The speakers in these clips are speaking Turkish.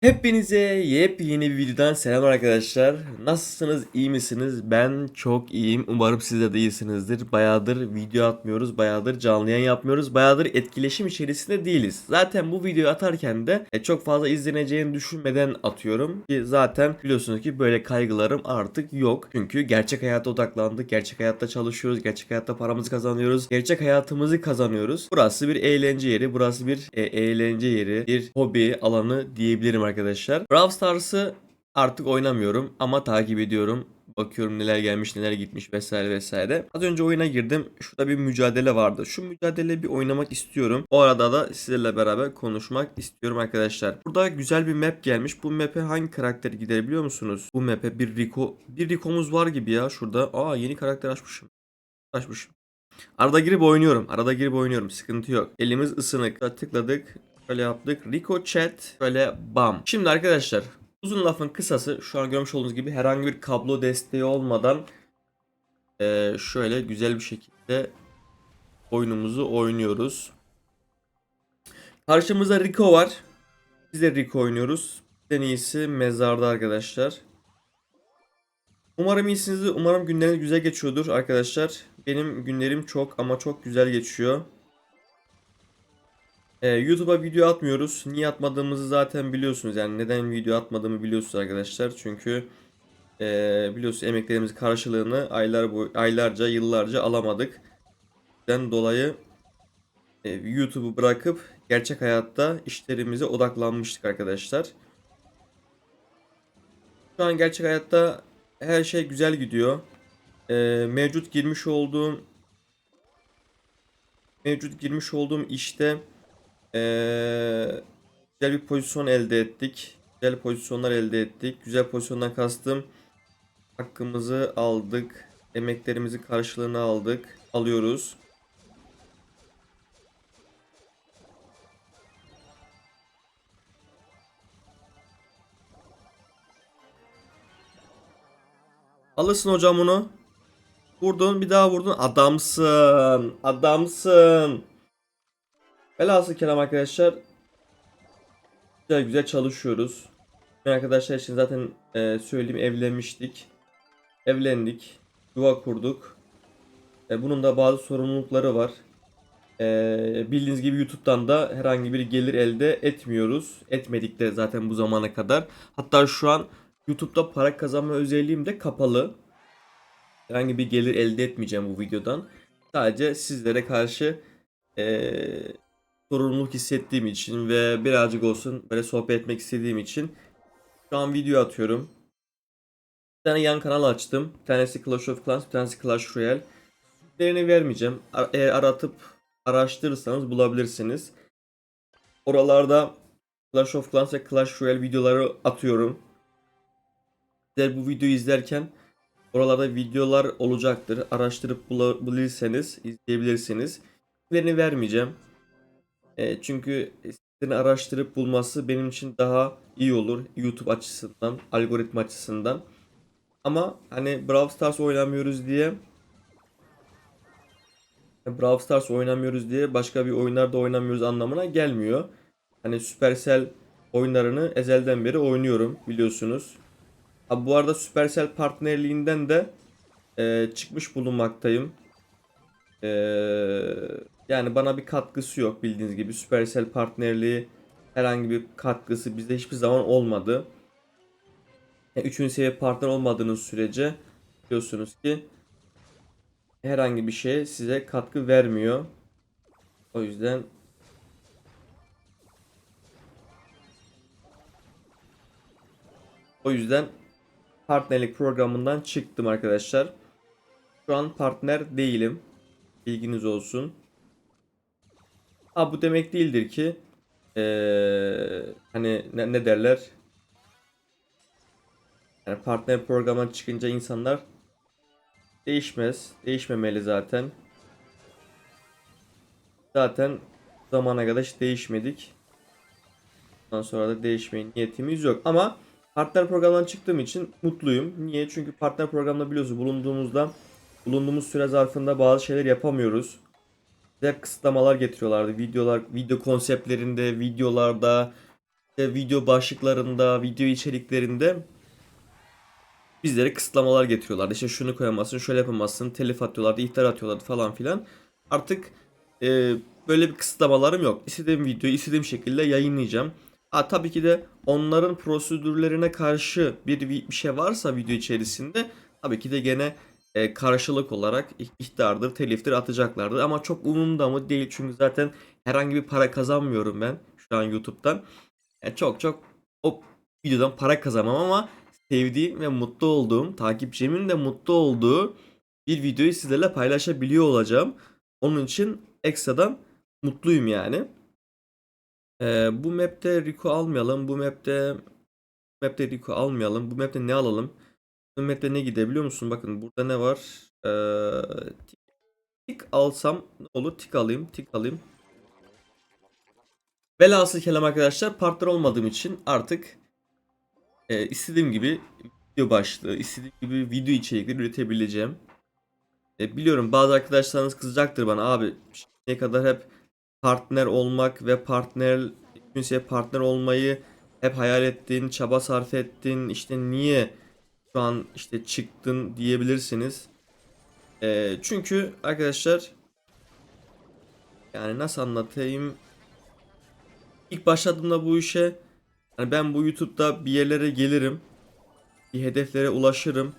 Hepinize yepyeni bir videodan selam arkadaşlar. Nasılsınız? iyi misiniz? Ben çok iyiyim. Umarım siz de iyisinizdir. Bayağıdır video atmıyoruz. Bayağıdır canlı yayın yapmıyoruz. Bayağıdır etkileşim içerisinde değiliz. Zaten bu videoyu atarken de e, çok fazla izleneceğini düşünmeden atıyorum. Ki zaten biliyorsunuz ki böyle kaygılarım artık yok. Çünkü gerçek hayata odaklandık. Gerçek hayatta çalışıyoruz. Gerçek hayatta paramızı kazanıyoruz. Gerçek hayatımızı kazanıyoruz. Burası bir eğlence yeri. Burası bir e, eğlence yeri. Bir hobi alanı diyebilirim arkadaşlar. Brawl Stars'ı artık oynamıyorum ama takip ediyorum. Bakıyorum neler gelmiş neler gitmiş vesaire vesaire. Az önce oyuna girdim. Şurada bir mücadele vardı. Şu mücadele bir oynamak istiyorum. O arada da sizlerle beraber konuşmak istiyorum arkadaşlar. Burada güzel bir map gelmiş. Bu map'e hangi karakter gider biliyor musunuz? Bu map'e bir Rico bir Rico'muz var gibi ya şurada. Aa yeni karakter açmışım. Açmışım. Arada girip oynuyorum. Arada girip oynuyorum. Sıkıntı yok. Elimiz ısınık. Tıkladık. Böyle yaptık. Rico chat. Böyle bam. Şimdi arkadaşlar uzun lafın kısası şu an görmüş olduğunuz gibi herhangi bir kablo desteği olmadan eee, şöyle güzel bir şekilde oyunumuzu oynuyoruz. Karşımızda Rico var. Biz de Rico oynuyoruz. En iyisi mezarda arkadaşlar. Umarım iyisinizdir. Umarım günleriniz güzel geçiyordur arkadaşlar. Benim günlerim çok ama çok güzel geçiyor. Ee, YouTube'a video atmıyoruz. Niye atmadığımızı zaten biliyorsunuz. Yani neden video atmadığımı biliyorsunuz arkadaşlar. Çünkü ee, biliyorsunuz emeklerimizin karşılığını aylar boy aylarca, yıllarca alamadık. Den dolayı e, YouTube'u bırakıp gerçek hayatta işlerimize odaklanmıştık arkadaşlar. Şu an gerçek hayatta her şey güzel gidiyor. Ee, mevcut girmiş olduğum mevcut girmiş olduğum işte ee, güzel bir pozisyon elde ettik. Güzel pozisyonlar elde ettik. Güzel pozisyondan kastım hakkımızı aldık. Emeklerimizi karşılığını aldık. Alıyoruz. Alırsın hocam bunu. Vurdun bir daha vurdun. Adamsın. Adamsın. Velhasıl kelam arkadaşlar. Güzel güzel çalışıyoruz. Ben arkadaşlar için zaten e, söyleyeyim evlenmiştik. Evlendik. Yuva kurduk. E, bunun da bazı sorumlulukları var. E, bildiğiniz gibi YouTube'dan da herhangi bir gelir elde etmiyoruz. Etmedik de zaten bu zamana kadar. Hatta şu an YouTube'da para kazanma özelliğim de kapalı. Herhangi bir gelir elde etmeyeceğim bu videodan. Sadece sizlere karşı eee sorumluluk hissettiğim için ve birazcık olsun böyle sohbet etmek istediğim için şu an video atıyorum. Bir tane yan kanal açtım. Bir tanesi Clash of Clans, bir tanesi Clash Royale. Değerini vermeyeceğim. Eğer aratıp araştırırsanız bulabilirsiniz. Oralarda Clash of Clans ve Clash Royale videoları atıyorum. Sizler bu videoyu izlerken oralarda videolar olacaktır. Araştırıp bula- bulabilirseniz izleyebilirsiniz. Değerini vermeyeceğim. E, çünkü sizlerin araştırıp bulması benim için daha iyi olur YouTube açısından, algoritma açısından. Ama hani Brawl Stars oynamıyoruz diye Brawl Stars oynamıyoruz diye başka bir oyunlarda oynamıyoruz anlamına gelmiyor. Hani Supercell oyunlarını ezelden beri oynuyorum biliyorsunuz. Ha, bu arada Supercell partnerliğinden de e, çıkmış bulunmaktayım. E, yani bana bir katkısı yok bildiğiniz gibi. Supercell partnerliği herhangi bir katkısı bizde hiçbir zaman olmadı. Yani üçüncü seviye partner olmadığınız sürece biliyorsunuz ki herhangi bir şey size katkı vermiyor. O yüzden o yüzden partnerlik programından çıktım arkadaşlar. Şu an partner değilim. Bilginiz olsun. Ha bu demek değildir ki eee, hani ne, ne derler? Yani partner programdan çıkınca insanlar değişmez. Değişmemeli zaten. Zaten zamana kadar hiç değişmedik. Ondan sonra da değişmeye niyetimiz yok. Ama partner programdan çıktığım için mutluyum. Niye? Çünkü partner programda biliyorsunuz bulunduğumuzda bulunduğumuz süre zarfında bazı şeyler yapamıyoruz. Bize kısıtlamalar getiriyorlardı. Videolar, video konseptlerinde, videolarda video başlıklarında, video içeriklerinde bizlere kısıtlamalar getiriyorlardı. İşte şunu koyamazsın, şöyle yapamazsın, telif atıyorlardı, ihtar atıyorlardı falan filan. Artık e, böyle bir kısıtlamalarım yok. İstediğim videoyu istediğim şekilde yayınlayacağım. Ha, tabii ki de onların prosedürlerine karşı bir, bir şey varsa video içerisinde tabii ki de gene e, karşılık olarak ih- ihtardır, teliftir atacaklardır. Ama çok umurumda mı değil çünkü zaten herhangi bir para kazanmıyorum ben şu an YouTube'dan. Yani çok çok o videodan para kazanmam ama sevdiğim ve mutlu olduğum, takipçimin de mutlu olduğu bir videoyu sizlerle paylaşabiliyor olacağım. Onun için ekstradan mutluyum yani. Ee, bu map'te Rico almayalım. Bu map'te map'te Rico almayalım. Bu map'te ne alalım? Map'te ne gidebiliyor musun? Bakın burada ne var? Ee, tik, tik alsam ne olur? Tik alayım. Tik alayım. Velhasıl kelam arkadaşlar partner olmadığım için artık e, istediğim gibi video başlığı, istediğim gibi video içerikleri üretebileceğim. E, biliyorum bazı arkadaşlarınız kızacaktır bana abi ne kadar hep partner olmak ve partner kimseye partner olmayı hep hayal ettin, çaba sarf ettin. İşte niye şu an işte çıktın diyebilirsiniz. E, çünkü arkadaşlar yani nasıl anlatayım? İlk başladığımda bu işe hani ben bu YouTube'da bir yerlere gelirim. Bir hedeflere ulaşırım.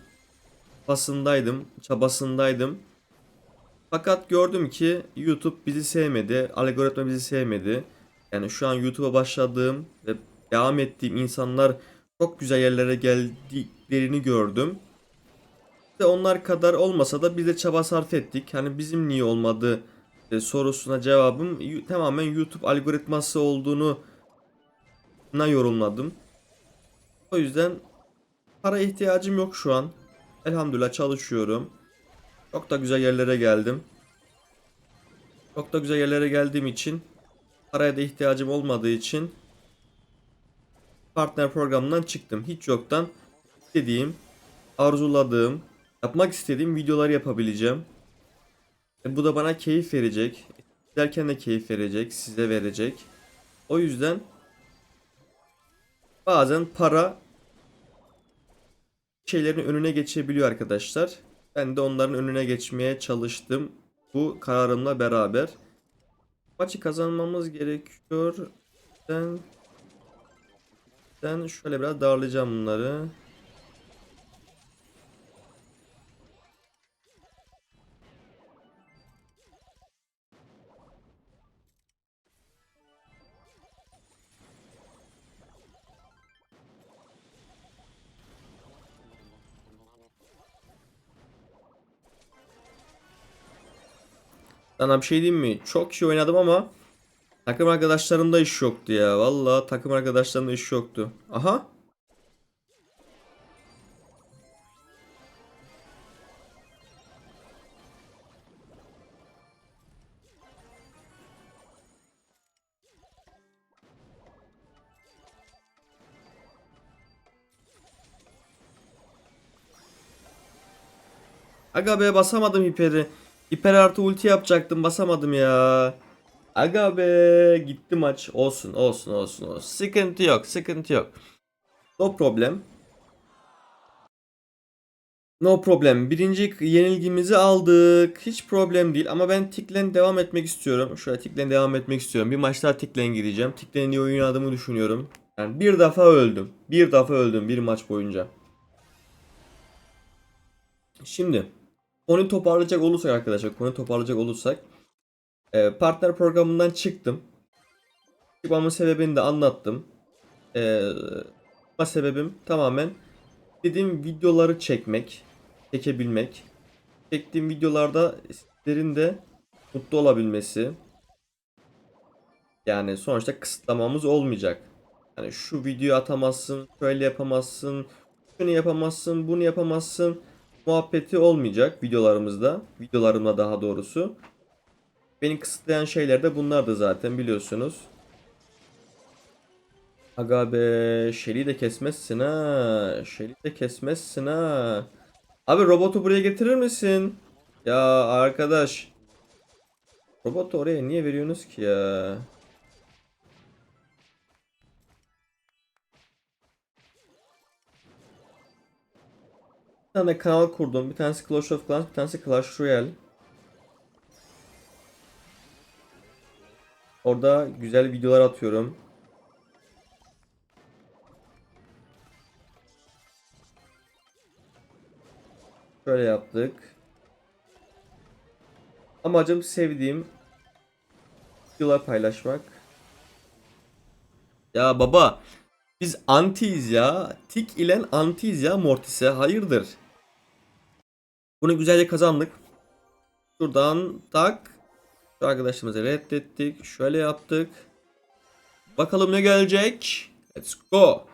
Basındaydım, çabasındaydım. Fakat gördüm ki YouTube bizi sevmedi, algoritma bizi sevmedi. Yani şu an YouTube'a başladığım ve devam ettiğim insanlar çok güzel yerlere geldiklerini gördüm. Ve onlar kadar olmasa da biz de çaba sarf ettik. Hani bizim niye olmadı e, sorusuna cevabım tamamen YouTube algoritması olduğunu na yorumladım. O yüzden para ihtiyacım yok şu an. Elhamdülillah çalışıyorum. Çok da güzel yerlere geldim. Çok da güzel yerlere geldiğim için paraya da ihtiyacım olmadığı için partner programından çıktım. Hiç yoktan istediğim, arzuladığım, yapmak istediğim videoları yapabileceğim. E, bu da bana keyif verecek. Derken de keyif verecek, size verecek. O yüzden bazen para şeylerin önüne geçebiliyor arkadaşlar. Ben de onların önüne geçmeye çalıştım. Bu kararımla beraber. Maçı kazanmamız gerekiyor. Ben ben şöyle biraz darlayacağım bunları. Sana bir şey diyeyim mi? Çok iyi oynadım ama takım arkadaşlarımda iş yoktu ya. Vallahi takım arkadaşlarımda iş yoktu. Aha. Aga be basamadım hiperi. Hiper artı ulti yapacaktım basamadım ya. Aga be gitti maç. Olsun olsun olsun olsun. Sıkıntı yok sıkıntı yok. No problem. No problem. Birinci yenilgimizi aldık. Hiç problem değil ama ben Tiklen devam etmek istiyorum. Şöyle Tiklen devam etmek istiyorum. Bir maç daha Tiklen gideceğim. Tiklen'in iyi oynadığımı düşünüyorum. Yani bir defa öldüm. Bir defa öldüm bir maç boyunca. Şimdi konuyu toparlayacak olursak arkadaşlar, konuyu toparlayacak olursak e, partner programından çıktım. Çıkmamın sebebini de anlattım. E, çıkma sebebim tamamen dediğim videoları çekmek, çekebilmek. Çektiğim videolarda sizlerin de mutlu olabilmesi. Yani sonuçta kısıtlamamız olmayacak. Yani şu videoyu atamazsın, şöyle yapamazsın, şunu yapamazsın, bunu yapamazsın muhabbeti olmayacak videolarımızda. Videolarımda daha doğrusu. Beni kısıtlayan şeyler de bunlar da zaten biliyorsunuz. Aga be Shelly'i de kesmezsin ha. Shelly'i de kesmezsin ha. Abi robotu buraya getirir misin? Ya arkadaş. Robotu oraya niye veriyorsunuz ki ya? Bir tane kanal kurdum. Bir tanesi Clash of Clans, bir tanesi Clash Royale. Orada güzel videolar atıyorum. Şöyle yaptık. Amacım sevdiğim videolar paylaşmak. Ya baba biz antiyiz ya. Tik ile antiyiz ya Mortis'e. Hayırdır? Bunu güzelce kazandık. Şuradan tak. Şu arkadaşımızı reddettik. Şöyle yaptık. Bakalım ne gelecek. Let's go.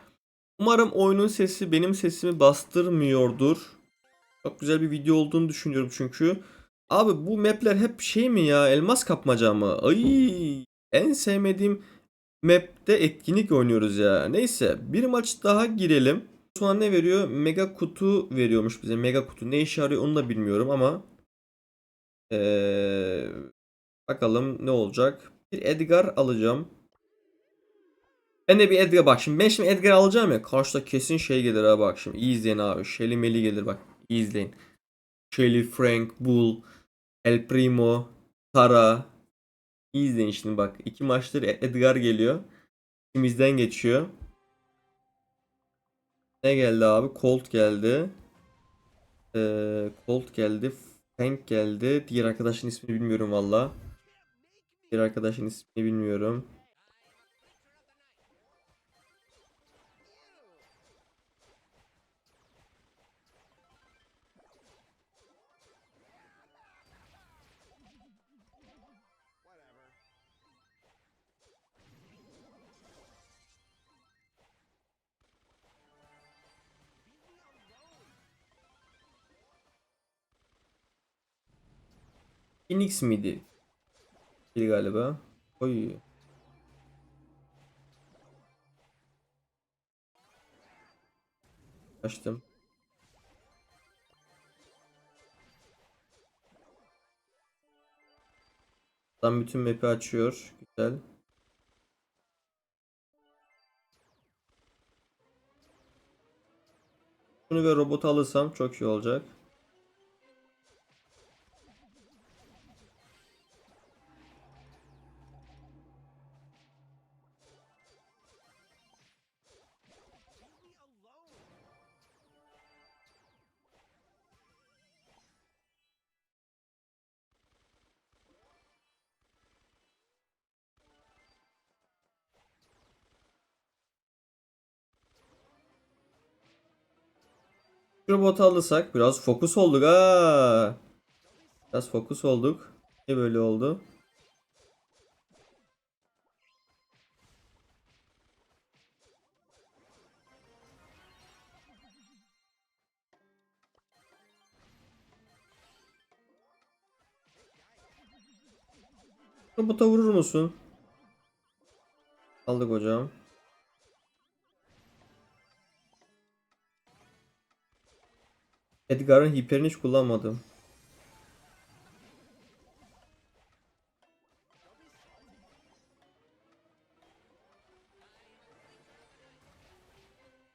Umarım oyunun sesi benim sesimi bastırmıyordur. Çok güzel bir video olduğunu düşünüyorum çünkü. Abi bu mapler hep şey mi ya? Elmas kapmaca mı? Ay, en sevmediğim map'te etkinlik oynuyoruz ya. Neyse bir maç daha girelim. Sonra ne veriyor? Mega kutu veriyormuş bize. Mega kutu ne işe yarıyor onu da bilmiyorum ama. Ee, bakalım ne olacak. Bir Edgar alacağım. Ben de bir Edgar bak şimdi ben şimdi Edgar alacağım ya karşıda kesin şey gelir ha bak şimdi iyi izleyin abi Shelly Meli gelir bak iyi izleyin. Shelly, Frank, Bull, El Primo, Tara. İyi izleyin şimdi bak iki maçtır Edgar geliyor. İkimizden geçiyor. Ne geldi abi? Colt geldi. Ee, Colt geldi. Frank geldi. Diğer arkadaşın ismini bilmiyorum valla. Diğer arkadaşın ismini bilmiyorum. Phoenix miydi? Değil galiba. Oy. Açtım. Tam bütün map'i açıyor. Güzel. Şunu ve robotu alırsam çok iyi olacak. Şu robotu alırsak biraz fokus olduk ha. Biraz fokus olduk. Niye böyle oldu? Robota vurur musun? Aldık hocam. Edgar'ın hiperini hiç kullanmadım.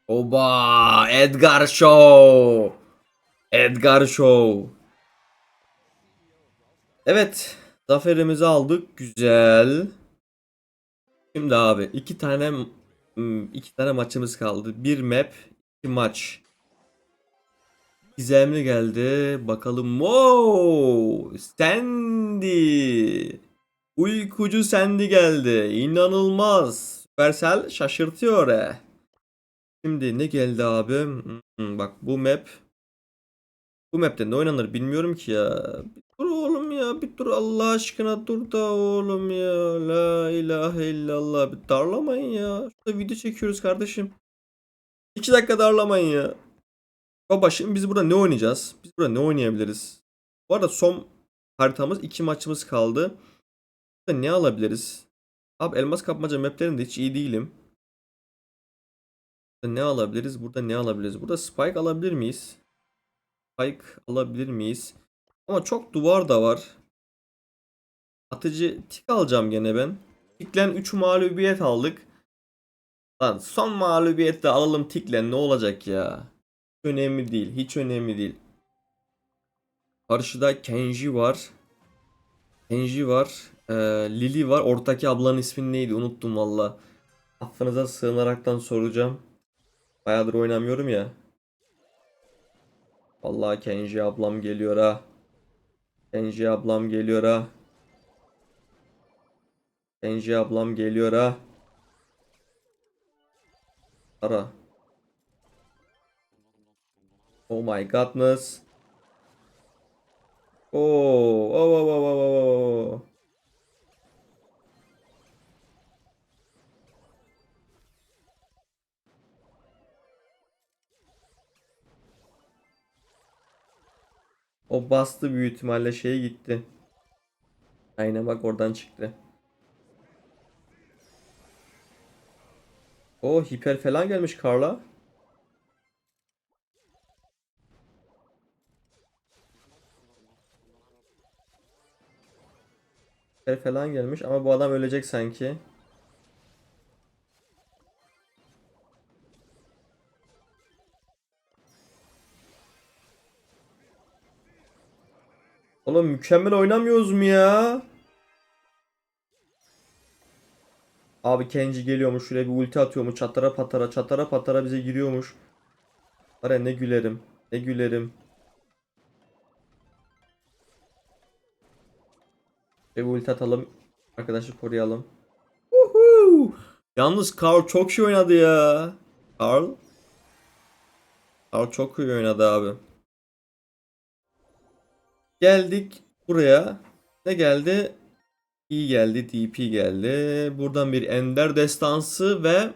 Oba! Edgar Show! Edgar Show! Evet. Zaferimizi aldık. Güzel. Şimdi abi iki tane hmm, iki tane maçımız kaldı. Bir map, iki maç. Gizemli geldi. Bakalım. Wow! Sandy. Uykucu Sandy geldi. İnanılmaz. Supercell şaşırtıyor he. Şimdi ne geldi abi? Hmm, bak bu map. Bu map'te ne oynanır bilmiyorum ki ya. Bir dur oğlum ya. Bir dur Allah aşkına dur da oğlum ya. La ilahe illallah. Bir darlamayın ya. Şurada video çekiyoruz kardeşim. 2 dakika darlamayın ya. Baba şimdi biz burada ne oynayacağız? Biz burada ne oynayabiliriz? Bu arada son haritamız iki maçımız kaldı. Burada ne alabiliriz? Abi elmas kapmaca maplerinde hiç iyi değilim. Burada ne alabiliriz? Burada ne alabiliriz? Burada spike alabilir miyiz? Spike alabilir miyiz? Ama çok duvar da var. Atıcı tik alacağım gene ben. Tiklen 3 mağlubiyet aldık. Lan son mağlubiyette alalım tiklen ne olacak ya? Önemli değil. Hiç önemli değil. Karşıda Kenji var. Kenji var. Ee, Lily var. Ortaki ablanın ismi neydi? Unuttum valla. Affınıza sığınaraktan soracağım. Bayağıdır oynamıyorum ya. Vallahi Kenji ablam geliyor ha. Kenji ablam geliyor ha. Kenji ablam geliyor ha. Ara. Oh my godness. Oo, oh, oh, oh, oh, oh, oh. O bastı büyük ihtimalle şeye gitti. Aynen bak oradan çıktı. O hiper falan gelmiş Karla. Falan gelmiş ama bu adam ölecek sanki. Oğlum mükemmel oynamıyoruz mu ya? Abi Kenji geliyormuş şuraya bir ulti atıyormuş çatara patara çatara patara bize giriyormuş. Var ne gülerim ne gülerim. Bir ulti atalım arkadaşı koruyalım. Woohoo! Yalnız Carl çok iyi oynadı ya. Carl. Carl çok iyi oynadı abi. Geldik buraya. Ne geldi? İyi geldi, DP geldi. Buradan bir Ender destansı ve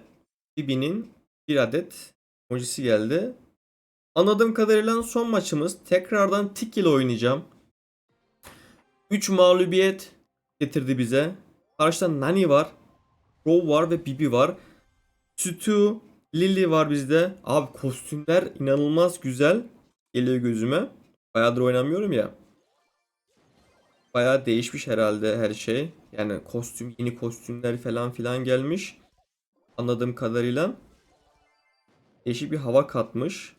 Bibi'nin bir adet emojisi geldi. Anladığım kadarıyla son maçımız. Tekrardan Tik ile oynayacağım. 3 mağlubiyet getirdi bize. Karşıda Nani var. Row var ve Bibi var. Stu, Lily var bizde. Abi kostümler inanılmaz güzel geliyor gözüme. Bayağıdır oynamıyorum ya. Bayağı değişmiş herhalde her şey. Yani kostüm, yeni kostümler falan filan gelmiş. Anladığım kadarıyla. Değişik bir hava katmış.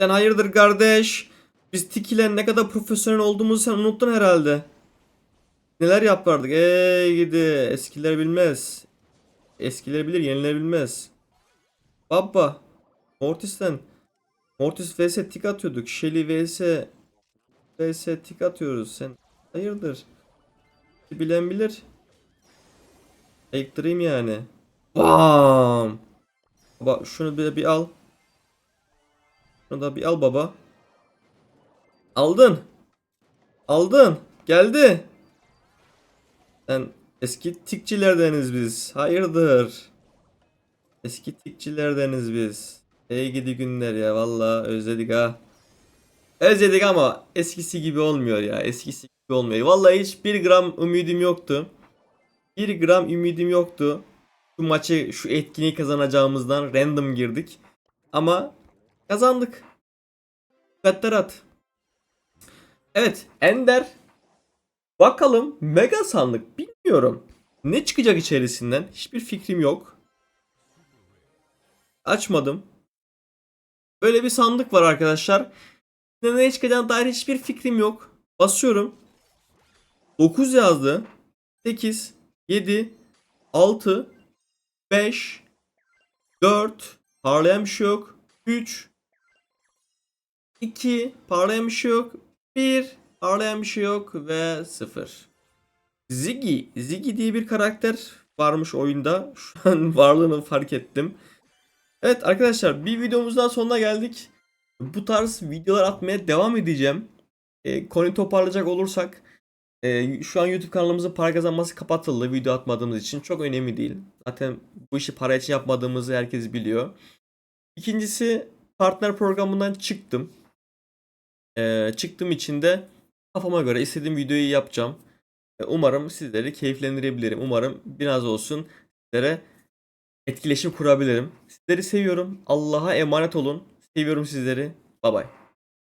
Sen hayırdır kardeş? Biz Tiki'le ne kadar profesyonel olduğumuzu sen unuttun herhalde. Neler yapardık? Ey gidi. Eskiler bilmez. Eskiler bilir, yeniler bilmez. Baba. Mortis'ten. Mortis vs tik atıyorduk. Shelly vs vs tik atıyoruz. Sen hayırdır? Bilen bilir. Ektireyim yani. Bam. Baba şunu bir, bir al. Şunu da bir al baba. Aldın. Aldın. Geldi. Sen eski tikçilerdeniz biz. Hayırdır? Eski tikçilerdeniz biz. Ey gidi günler ya valla özledik ha. Özledik ama eskisi gibi olmuyor ya. Eskisi gibi olmuyor. Vallahi hiç bir gram ümidim yoktu. Bir gram ümidim yoktu. Şu maçı şu etkinliği kazanacağımızdan random girdik. Ama kazandık. Katterat. Evet Ender. Bakalım mega sandık bilmiyorum. Ne çıkacak içerisinden hiçbir fikrim yok. Açmadım. Böyle bir sandık var arkadaşlar. Ne ne çıkacağına dair hiçbir fikrim yok. Basıyorum. 9 yazdı. 8, 7, 6, 5, 4, parlayan bir şey yok. 3, 2, parlayan bir şey yok. 1, parlayan bir şey yok ve 0. Ziggy, Ziggy diye bir karakter varmış oyunda. Şu an varlığını fark ettim. Evet arkadaşlar bir videomuzdan sonuna geldik. Bu tarz videolar atmaya devam edeceğim. E, konu toparlayacak olursak e, şu an YouTube kanalımızın para kazanması kapatıldı video atmadığımız için. Çok önemli değil. Zaten bu işi para için yapmadığımızı herkes biliyor. İkincisi partner programından çıktım. E, çıktığım için de kafama göre istediğim videoyu yapacağım. E, Umarım sizleri keyiflendirebilirim. Umarım biraz olsun sizlere etkileşim kurabilirim. Sizleri seviyorum. Allah'a emanet olun. Seviyorum sizleri. Bay bay.